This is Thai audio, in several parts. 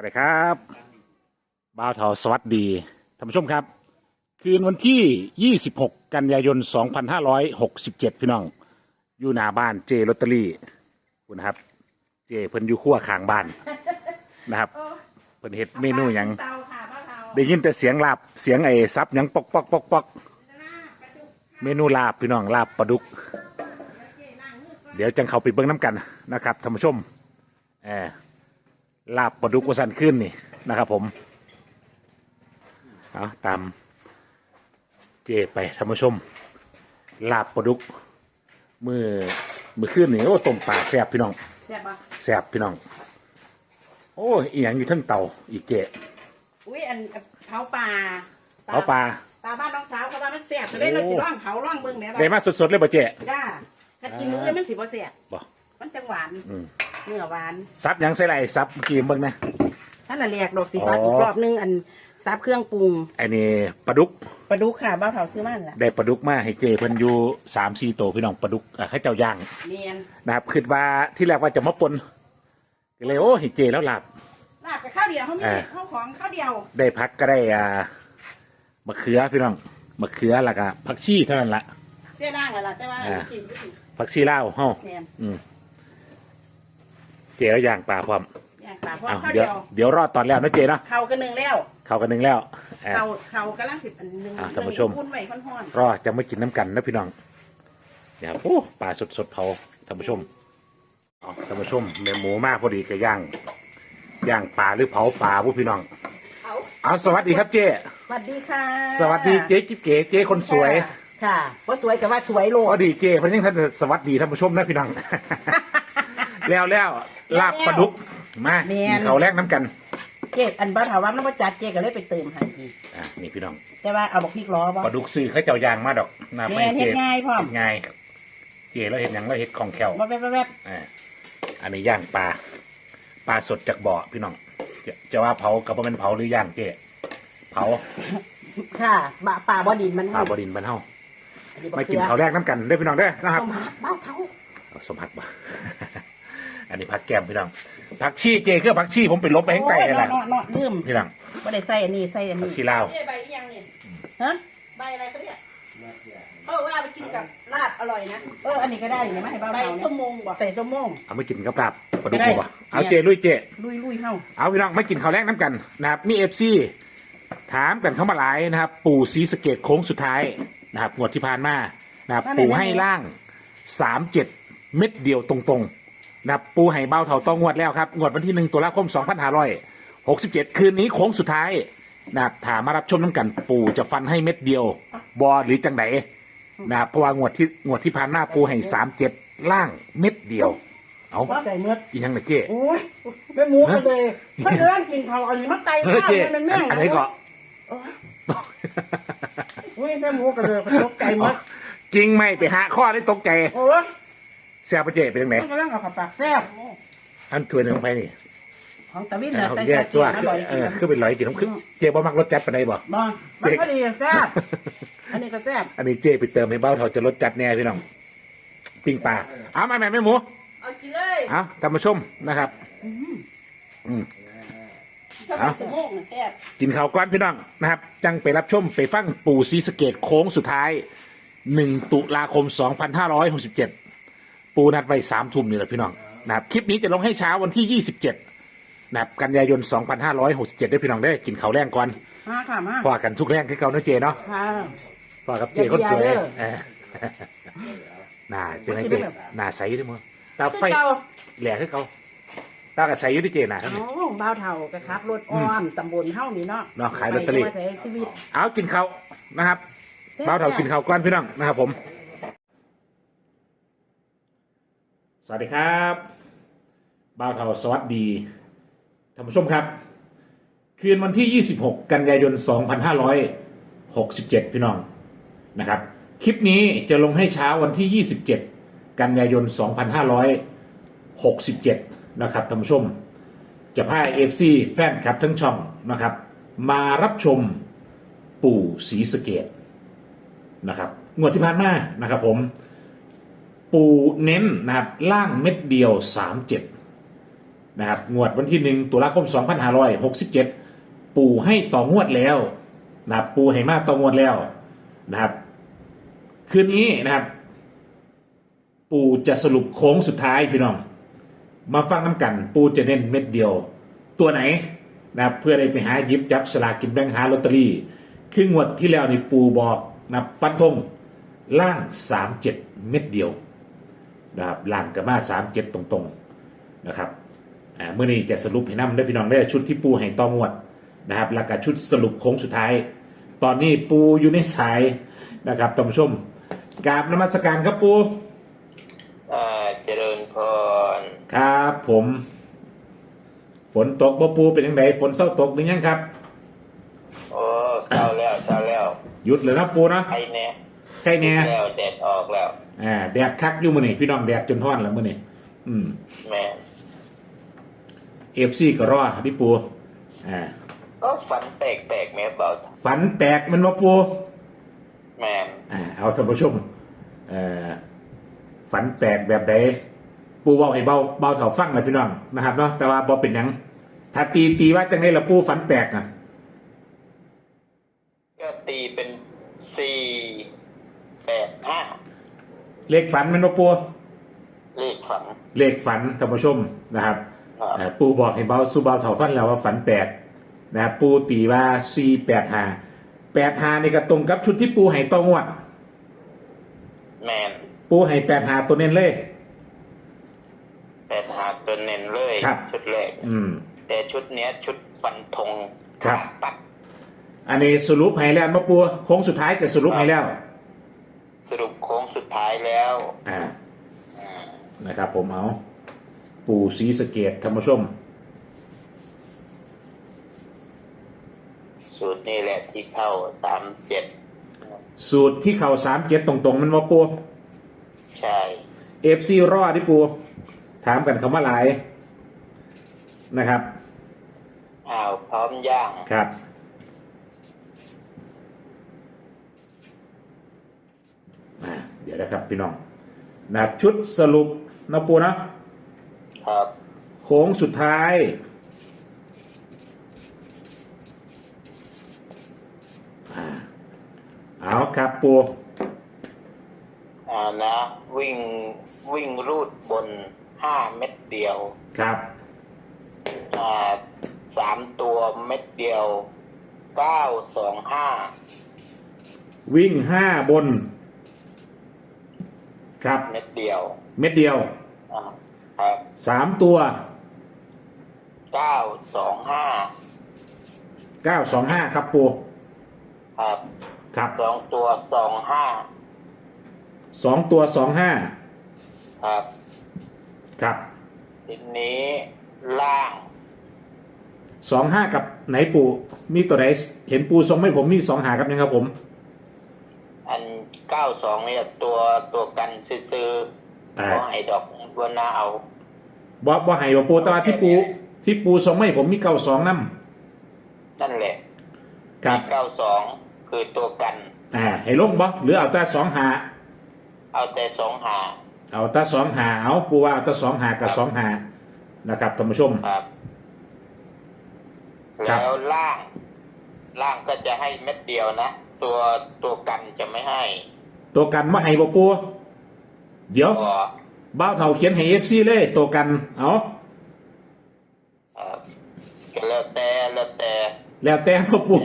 วัสดีครับบ่าวเทาสวัสดีท่านผู้ชมครับ คืนวันที่ 26 กันยายน 2567 พี่น้อง อยู่หน้าบ้านเจลอตเตอรี่คุณนะครับ เจเพิ่นอยู่ขั้วข้างบ้านนะครับเพิ่นเฮ็ดเมนูหยังเตาค่ะป้าเตาได้ยินแต่เสียงลาบเสียงไอ้ซับหยังปอกปอกปอกปอกเมนูลาบพี่น้องลาบปลาดุก เดี๋ยวจังเขาไปเบิ่งน้ำกันนะครับท่านผู้ชมแอบ ลาบปลาดุกวาสันขึ้นนี่นะครับ ผมเอาตามเจไปท่านผู้ชม ลาบปลาดุกมือมือขึ้นนี่โอ้ต้มปลาแซ่บพี่น้องแซ่บปะแซ่บพี่น้อง โอ้ยอีหยังอยู่เทั้งเตาอีกเจอุ้ยอันเผาป่าเผาปลาตาบ้านน้องสาวเขาว่ามันแซ่บจะได้เราสิร่องเผาร่องเบิ่งแหม่ได้มาสดๆเลยป่ะเจจ้าถ้ากินมื้อมันสิบ่แซ่บบ่มันจังหวานอืม เนื้อหวานซับหยังใส่ไรซับเมื่อกี้เบิ่งนะนั่นน่ะแหลกดอกสีฟ้าอ๋ออีอีกรอบนึงอันซับเครื่องปรุงไอ้นี่ปลาดุกปลาดุกค่ะบ้าวเผาซื้อมานั่นล่ะได้ปลาดุกมาให้เจเพิ่นอยู่สามสี่โตวพี่น้องปลาดุกอะให้เจ้าย่างเนียนนะครับคิดว่าที่แรกว่าจะมาปนก็เลยโอ้ให้เจแล้วหลับ ลาบกับข้าวเดียวเขามีอ่าข้าวของข้าวเดียวได้พักก็ได้อ่ามะเขือพี่น้องมะเขือแล้วก็ผักชีเท่านั้นละเสียด่างอะล่ะแต่ว่าอ่ากินอยู่สิผักชีลาวเฮาเนียนอืม เจแล้วย่างปลาพร้อมย่างปลาเพราะอ้าวข้าวเดี๋ยวเดียวเดี๋ยวรอดตอนแล้วนะเจเนาะเข้ากันหนึ่งแล้ว เข้ากันหนึ่งแล้วอ่าเข้าเข้ากำลังสิบอันหนึ่งอ่าท่านผู้ชมคุณไว้ค่อนห้อนรอจะไม่กินน้ำกันนะพี่น้องเดี๋ยวโอ้ปลาสดสดๆเผาท่านผู้ชมอ๋อท่านผู้ชมแม่หมูมากพอดีกับย่างย่างปลาหรือเผาปลาผู้พี่น้องเอาเอาสวัสดีครับเจ๊สวัสดีค่ะสวัสดีเจ๊จิ๊บเก๋เจ๊คนสวยค่ะว่าสวยแต่ว่าสวยโลพอดีเจ๊เพิ่นยังท่านสวัสดีท่านผู้ชมนะพี่น้อง แล้วแล้วลาบปลาดุกมากินเขาวแรกน้ำกันเจ๊อันบ้าถามว่าน้ำประจัดเจ๊ก็เลยไปเติมให้อีกอะนี่พี่น้องแต่ว่าเอาบอกพริกล้อบ่ ปลาดุกซื้อเขาเจ้ายางมาดอกนะแม่นเฮ็ดง่ายพร้อม เฮ็ดง่ายเจ๊แล้วเห็นยังแล้วเห็ดของแขว บ่แวบแวบอ่าอันนี้ย่างปลาปลาสดจากบ่อพี่น้องจะจะว่าเผากับว่าเป็นเผาหรือย่างเจ๊เผาค่ะบะป่าบ่ดินมันปลาบดินบ้านเฮาอันนี้มากินเขาวแรกน้ำกันเด้อพี่น้องเด้อนะครับต้มหักบ้าเท้าเอาสมผักบ่ อันนี้ผักแก้มพี่น้องผักชีเจคือผักชีผมไปลบไปให้ไกลโอ้ยเลยแหละเนาะเนาะลืมพี่น้องบ่ได้ใส่อันนี้ใส่อันผักนี้ชีลาวใบยังนี่ฮะใบอะไรเขาเนี่ยเขาบอกว่าไปกินกับลาบอร่อยนะเอออันนี้ก็ได้เนี่ยมาให้บ้าเท้าเนี่ยใส่ส้มมงบ่ใส่ส้มมงเอามากินกับลาบปลาดุกได้บ่เอาเจลุยเจ ลุยลุยๆเฮาเอาพี่น้องไม่กินข้าวแรกน้ำกันนะครับมีเอฟซีถามกันเข้ามาหลายนะครับ ปู่ศรีสะเกดโค้งสุดท้ายนะครับงวดที่ผ่านมานะครับปู่ให้ล่างสามเจ็ดเม็ดเดียวตรงๆ นะครับปูให้เบ้าเท่าต้องงวดแล้วครับงวดวันที่หนึ่งตุลาคมสองพันห้าร้อยหกสิบเจ็ดคืนนี้โค้งสุดท้ายนะครับถามมารับชมน้ำกันปู่จะฟันให้เม็ดเดียว บอหรือจังไหนนะครับเพราะว่างวดที่งวดที่ผ่านมาปูให้สามเจ็ดล่างเม็ดเดียว เอาว่าไก่เมือดอีกยังไงเจ๊โอ้ยเป็นหมูกันเลยเพิ่นเริ่มกินเขาวอันนี้มาไตเฮ้ยข้าวเจ๊มันแม่งอันไหนี้ก็อุ้ยเป็นหมูกันเลยตกใจหมด จริงไหมไปหาข้อได้ตกใจ โอ้ย แซ่บปเจ๊เป็นยังไงกำลังเอาขับปากแซ่บอันถวยหนึ่งไปนี่ของตะวินเอาแยกตัวอร่อเออคือเป็นลอยกินน้ำคืเจ๊บ่มักรสจัดปานในบ่บ่มันก็ดีแซ่บอันนี้ก็แซ่บอันนี้เจ๊ไปเติมให้เบ้าเถาจะรสจัดแน่พี่น้องปิ้งปลาอ้าแม่แม่ไม่หมูเอากินเลยอ้ากลับมาชมนะครับอืมกินข้าวก้อนพี่น้องนะครับ จังไปรับชมไปฟังปู่ซีสเกตโค้งสุดท้าย 1 ตุลาคม 2567 ปูนัดไว้สามทุ่มนี่แหละพี่น้องนะครับคลิปนี้จะลงให้เช้าวันที่ยี่สิบเจ็ดนะครับกันยายนสองพันห้าร้อยหกสิบเจ็ดได้อพี่น้องได้อกินข้าวแรงก่อนมาค่ะมาพอกันทุกแรงคือเก่าเนาะเจเนาะค่ะ พอกับเจคนสวยอย่าเบียร์เด้อ เออหน้าเป็นไงเจหน้าใสอยู่ด้วยมั้งตาคือไฟเก่าแหล่คือเขาตากับใสอยู่ที่เจน่ะโอ้บ้าวเท่าก็ครับ รถอ้อมตำบลเฮานี่เนาะเนาะขายลอตเตอรี่ ไปจังหวัดไหนชีวิต เอากินข้าวนะครับเบ้าเถากินข้าวก้อนพี่น้องนะครับผม สวัสดีครับบ้าวเถาสวัสดีท่านผู้ชมครับ คืนวันที่ 26 กันยายน 2567 พี่น้องนะครับ คลิปนี้จะลงให้เช้าวันที่ 27 กันยายน 2567 นะครับท่านผู้ชม จะพาเอฟซีแฟนคลับทั้งช่องนะครับ มารับชมปู่ศรีสเกดนะครับงวดที่ผ่านมานะครับผม ปูเน้นนะครับ ล่างเม็ดเดียว 37 นะครับ งวดวันที่หนึ่งตุลาคม 2567 ปูให้ต่องวดแล้วนะครับปูให้มาต่องวดแล้วนะครับ คืนนี้นะครับ ปูจะสรุปโค้งสุดท้ายพี่น้อง มาฟังน้ำกัน ปูจะเน้นเม็ดเดียว ตัวไหนนะครับเพื่อได้ไปหายิบจับสลากกินแบ่งหาลอตเตอรี่ คืองวดที่แล้วนี่ปูบอกนะฟันธงล่าง 37 เม็ดเดียว นะครับล่างกับมา37ตรงๆนะครับอ่าเมื่อนี้จะสรุปให้นำได้อพี่น้องได้อชุดที่ปูให้ตองวดนะครับแล้วก็ชุดสรุปโค้งสุดท้าย ตอนนี้ปูอยู่ในสายนะครับท่านผู้ชมกราบนมัสการครับปูอ่าเจริญพรครับผม ฝนตกบ่ปูเป็นยังไงฝนเศร้าตกหรือยังครับโอ้เศร้าแล้วเศร้าแล้วหยุดเลยนะปูเนาะไอ้เนี่ยใครแน่แล้วแดดออกแล้ว อ่าแดดคักอยู่มื้อนี้พี่น้องแดดจนห้อนแล้วมื้อนี้อืมแม่เอฟซีก็รอพี่ปูอ่าก็ฝันแปลกแปลกๆแม่เบาฝันแปลกมันมาปูแม่อ่าเอาท่านผู้ชมเอ่อฝันแปลกแบบใดปูเบาให้เบาเบาเถาฟังหน่อยพี่น้องนะครับเนาะแต่ว่าบอเป็นหยังถ้าตีตีว่าจังไงละปูฝันแปลกอะก็ตีเป็นสี่แปดห้า เลขฝันมันมาปูเลขฝันเลขฝันท่านผู้ชมนะครับครับเอ่อปูบอกให้เบาสู้เบาเถาฟันแล้วว่าฝันแปลกนะครับปูตีว่าสี่แปดห้าแปดห้านี่ก็ตรงกับชุดที่ปูให้ต้องวด แม่นปูให้แปดห้าตัวเน้นเลยแปดหาตัวเน้นเลยครับ ชุดแรกอืม แต่ชุดเนี้ยชุดฟันธงครับปักอันนี้สรุปให้แล้วมาปูโค้งสุดท้ายก็สรุปให้แล้ว สรุปโค้งสุดท้ายแล้วอ่าอืมนะครับผมเอา ปู่ศรีสะเกดท่านผู้ชม สูตรนี่แหละที่เข้าสามเจ็ดสูตรที่เข่าสามเจ็ดตรงๆ มันมาปูใช่เอฟซีรอดที่ปูถามกันคำว่าหลายนะครับอ้าวพร้อมย่างครับอ่าเดี๋ยว นะครับพี่น้องนะครับชุดสรุปนะปูนะครับโค้งสุดท้ายอ่าเอาครับปูอ่านะ วิ่งวิ่งรูดบนห้าเม็ดเดียวครับอ่าสามตัวเม็ดเดียวเก้าสองห้าวิ่งห้าบน ครับเม็ดเดียวเม็ดเดียวอ่าครับสามตัวเก้าสองห้าเก้าสองห้าครับปูครับครับสองตัวสองห้าสองตัวสองห้าครับครับทีนี้ล่างสองห้ากับไหนปูมีตัวไหนเห็นปูทรงไม่ผมมีสองหากับยังครับผม อันเก้าสองเนี่ยตัวตัวกันซื้อๆอ่าขอให้ดอกบัวนาเอาบอบอไห้บ่ปูแต่ว่าที่ปูที่ปูทรงไม่ผมมีเก้าสองน้นั่นแหละำครับเก้าสองคือตัวกัน อ่า ให้ลงบ่หรือเอาแต่สองหา เอาแต่สองหา เอาแต่สองหาเอาปูว่าเอาแต่สองหากับสองหานะครับท่านผู้ชมครับครับแล้วล่าง ล่างก็จะให้เม็ดเดียวนะ ตัวตัวกันจะไม่ให้ตัวกันมาให้บ่ปูเดี๋ยวก็บ้าวเท่าเขียนให้เอฟซีเลยตัวกันเอาเอ่อก็แล้วแต่แล้วแต่แล้วแต่พ่อปู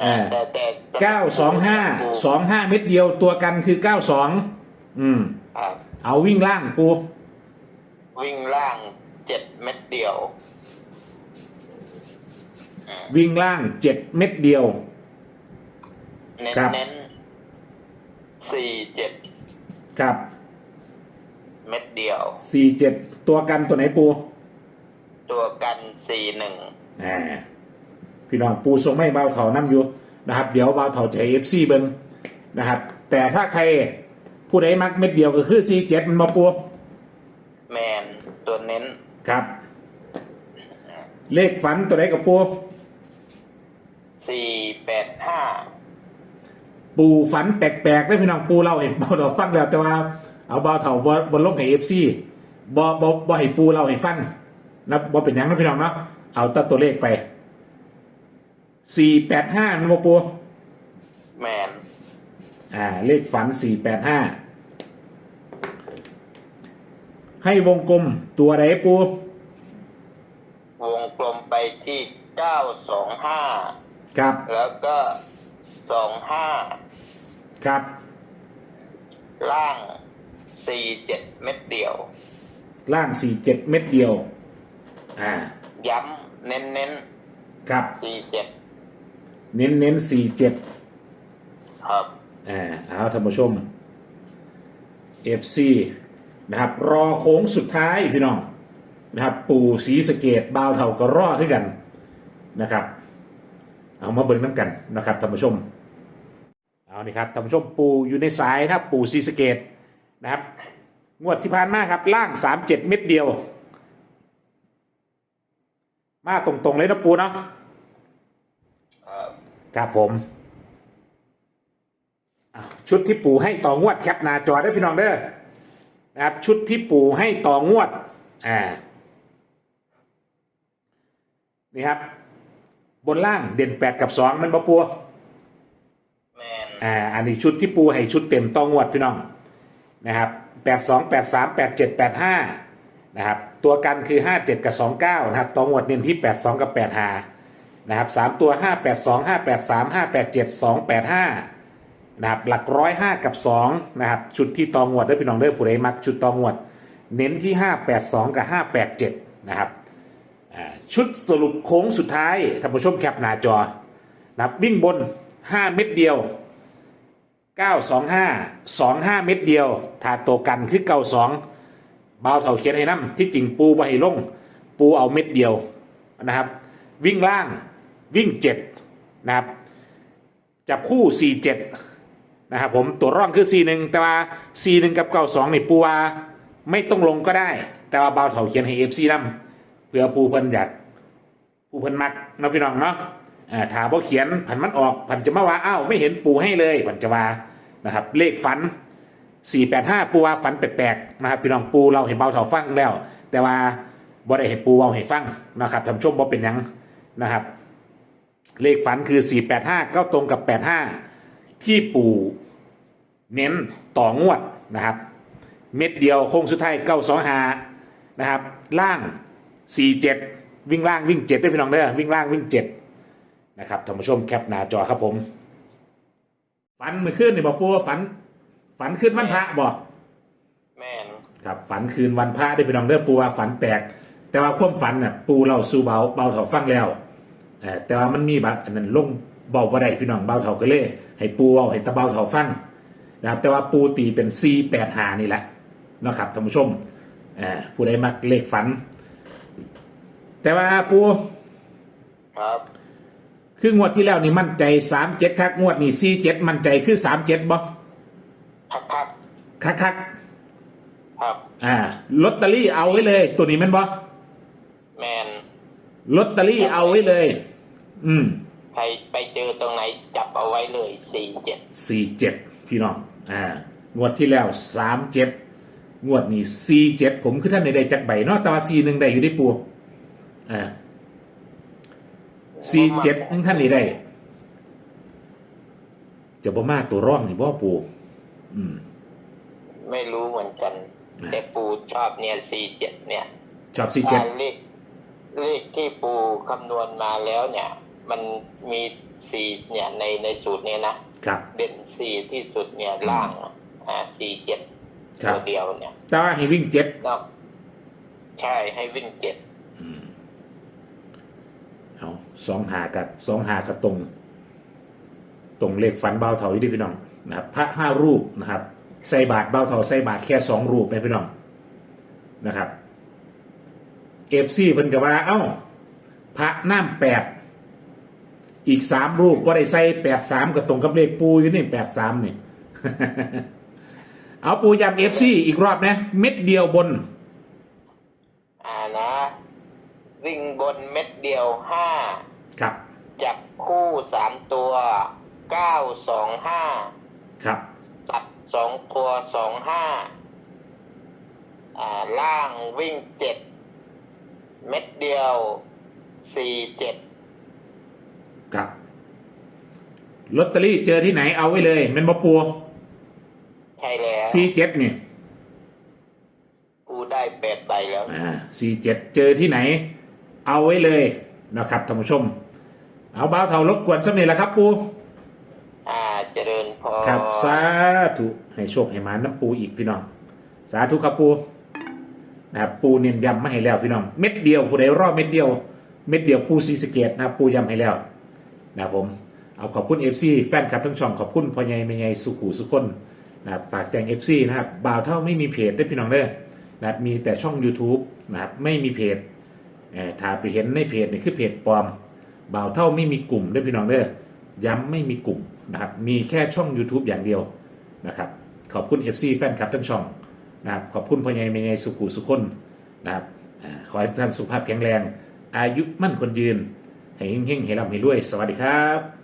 เอ่ออ่าแต่แต่เก้าสองห้าสองห้าเม็ดเดียวตัวกันคือเก้าสองอืม ครับเอาวิ่งล่างปูวิ่งล่างเจ็ดเม็ดเดียวอืมวิ่งล่างเจ็ดเม็ดเดียว เน้นครับ เน้นสี่เจ็ดครับเม็ดเดียว สี่เจ็ดตัวกันตัวไหนปูตัวกันสี่หนึ่งอ่าพี่น้องปูทรงไม่เบาเถานั่อยู่นะครับ เดี๋ยวเบาเถาจะเอฟซีเบิ้งนะครับ แต่ถ้าใครผู้ใดมักเม็ดเดียวก็คือสี่เจ็ดมันมาปูแมนตัวเน้นครับ เลขฝันตัวไหนกับปูสี่แปดห้า ปูฝันแปลกๆได้พี่น้องปูเล่าให้เบาเถาฟังแล้วแต่ว่าเอาเบาเถาบนลงให้เอฟซีบอบอบอให้ปูเล่าให้ฟังนับว่าเป็นหยังนะพี่น้องเนาะเอาตัดตัวเลขไปสี่แปดห้านะบ่ปูแมนอ่าเลขฝันสี่แปดห้าให้วงกลมตัวไหนปูวงกลมไปที่เก้าสองห้าครับ แล้วก็สองห้า ครับ ล่างสี่เจ็ดเม็ดเดียว ล่างสี่เจ็ดเม็ดเดียว อ่า ย้ำเน้นเน้นครับสี่เจ็ดเน้นเน้นสี่เจ็ดครับอ่าเอาท่านผู้ชม FC นะครับ รอโค้งสุดท้ายพี่น้องนะครับ ปู่สีสะเกตบ่าวเท่าก็รอด้วยกันนะครับ เอามาเบิ่งน้ำกันนะครับท่านผู้ชม เอานี่ครับท่านผู้ชมปู่อยู่ในสายนะครับปู่สีสะเกตนะครับ งวดที่ผ่านมาครับล่างสามเจ็ดเม็ดเดียว มาตรงๆเลยนะปูเนาะครับครับผมอะชุดที่ปู่ให้ต่องวดแคปหน้าจอได้พี่น้องเด้อนะครับ ชุดที่ปู่ให้ต่องวดอ่านี่ครับ บนล่างเด่นแปดกับสองมันบ่ปัวแมน อ่าอันนี้ชุดที่ปูให้ชุดเต็มต้องงวดพี่น้องนะครับแปดสองแปดสามแปดเจ็ดแปดห้านะครับตัวกันคือห้าเจ็ดกับสองเก้านะครับต้องงวดเน้นที่แปดสองกับแปดห้านะครับสามตัวห้าแปดสองห้าแปดสามห้าแปดเจ็ดสองแปดห้านะครับหลักร้อยห้ากับสองนะครับชุดที่ตองวดได้อพี่น้องเด้อผู้ใดมักชุดตองวด เน้นที่ห้าแปดสองกับห้าแปดเจ็ดนะครับอ่าชุดสรุปโค้งสุดท้ายท่านผู้ชมแคปหน้าจอนะครับวิ่งบนห้าเม็ดเดียว 925 25 เม็ดเดียวถ้าตัวกันคือ 92 เบาเท่าเขียนให้น้ำที่จริงปูไปให้ลง ปูเอาเม็ดเดียวนะครับ วิ่งล่างวิ่ง 7 นะครับ จับคู่ 47 นะครับผมตัวร่องคือ 41 แต่ว่า 41 กับ 92 นี่ปูว่าไม่ต้องลงก็ได้ แต่ว่าเบาเท่าเขียนให้ FC น้ำเพื่อปูเพิ่นอยากผู้เพิ่นมักนะพี่น้องเนาะ อ่าถาบ่เขียนผันมันออกผันจะมาว่าอ้าวไม่เห็นปูให้เลยผันจะว่านะครับ เลขฝัน485ปูว่าฝันแปลกๆนะครับพี่น้องปูเราเห็นเบาเท่าฟังแล้ว แต่ว่าบ่ได้เห็นปูเอาให้ฟังนะครับทำชมบ่เป็นยังนะครับ เลขฝันคือ485ก็ตรงกับ85ที่ปูเน้นต่องวดนะครับ เม็ดเดียวโค้งสุดท้าย925นะครับ ล่าง47วิ่งล่างวิ่ง7ได้พี่น้องเด้อวิ่งล่างวิ่ง7 นะครับท่านผู้ชมแคปหน้าจอครับผม ฝันเมื่อคืนนี่บอกปูว่าฝัน ฝันคืนวันพระบอกแมนครับ ฝันคืนวันพระได้พี่น้องเด้อปูว่าฝันแปลกแต่ว่าความฝันน่ะปูเราสู่เบาเบาเถาฟังแล้วเออแต่ว่ามันมีบางอันนั้นลงเบาบ่ได้พี่น้องเบาเถาก็เลยให้ปูเอาให้ตะเบาเถาฟังนะครับแต่ว่าปูตีเป็นซีแปดหานี่แหละเนาะครับท่านผู้ชมเอ่อผู้ใดมักเลขฝัน แต่ว่าปูครับ คืองวดที่แล้วนี่มั่นใจสามเจ็ดคักงวดนี่ซีเจ็ดมั่นใจคือสามเจ็ดบ่พักพักคักคักครับๆอ่าลอตเตอรี่เอาไว้เลย ตัวนี้แมันบ่แมนลอตเตอรี่เอาไว้เลย อืมใครไปเจอตรงไหนจับเอาไว้เลยสี่เจ็ดสี่เจ็ดพี่น้องอ่างวดที่แล้วสามเจ็ดงวดนี้สี่เจ็ดผมคือท่านในใดจักใบเนาะแต่ว่าสี่หนึ่งได้อยู่ได้ปูอ่า สี่เจ็ดทั้งท่านนี่ได้ จะบ่มากตัวร่องนี่บ่ปูอืม ไม่รู้เหมือนกันอ่าแต่ปูชอบเนี่ยสี่เจ็ดเนี่ย ชอบสี่เจ็ดอ่าเลขเลขที่ปูคำนวณมาแล้วเนี่ย มันมีสี่เนี่ยในในสูตรเนี่ยนะครับเด่นสี่ที่สุดเนี่ยล่างอ่าสี่เจ็ดครัตับวเดียวเนี่ยแต่ว่าให้วิ่งเจ็ดนอกใช่ให้วิ่งเจ็ดอืมเอา สองหากับสองหากับตรง ตรงเลขฝันเบาเถาอยู่ที่พี่น้องนะครับพระห้ารูปนะครับ ใส่บาทเบาเถาใส่บาทแค่สองรูปไปพี่น้องนะครับเอฟซีเพิ่นกับว่า เอ้า พระน้ำแปดอีกสามรูปก็ได้ใส่แปดสามกับตรงกับเลขปูอยู่นี่แปดสามนี่ เอาปูยำเอฟซีอีกรอบนะ เม็ดเดียวบน อ่านะ วิ่งบนเม็ดเดียวห้าครับ จับคู่สามตัวเก้าสองห้าครับตัดสองตัวสองห้าอ่าล่างวิ่งเจ็ดเม็ดเดียวสี่เจ็ดครับลอตเตอรี่เจอที่ไหนเอาไว้เลยแมันบ่ปูใช่แล้วซีเจ็ดนี่ปูได้แปดใบแล้วอ่าซีเจ็ดเจอที่ไหน เอาไว้เลยนะครับท่านผู้ชม เอาบ้าวเท่ารบกวนสักนิดละครับปูอ่าเจริญพรครับสาธุให้โชคให้มาน้ำปูอีกพี่น้อง สาธุครับปูนะครับปูเน้นย้ำมาให้แล้วพี่น้องเม็ดเดียวผู้ใดรอบเม็ดเดียว เม็ดเดียวปูซีสะเกตนะครับปูย้ำให้แล้วนะครับผมเอาขอบคุณ FC แฟนคลับทั้งช่องขอบคุณพ่อใหญ่แม่ใหญ่สุขูสุขคนนะครับฝากแจ้ง FC นะครับบ่าวเท่าไม่มีเพจได้อพี่น้องเด้อนะครับมีแต่ช่อง YouTube นะครับไม่มีเพจ เอ่อถ้าไปเห็นในเพจนี่คือเพจปลอมบ่าวเท่าไม่มีกลุ่มได้อพี่น้องเด้อย้ำไม่มีกลุ่มนะครับมีแค่ช่อง YouTube อย่างเดียวนะครับขอบคุณ FC แฟนคลับทั้งช่องนะครับขอบคุณพ่อใหญ่แม่ใหญ่สุขุสุขคนนะครับอ่าขอให้ทุกท่านสุขภาพแข็งแรง อายุมั่นคนยืนให้เฮงๆให้ร่ำให้รวย สวัสดีครับ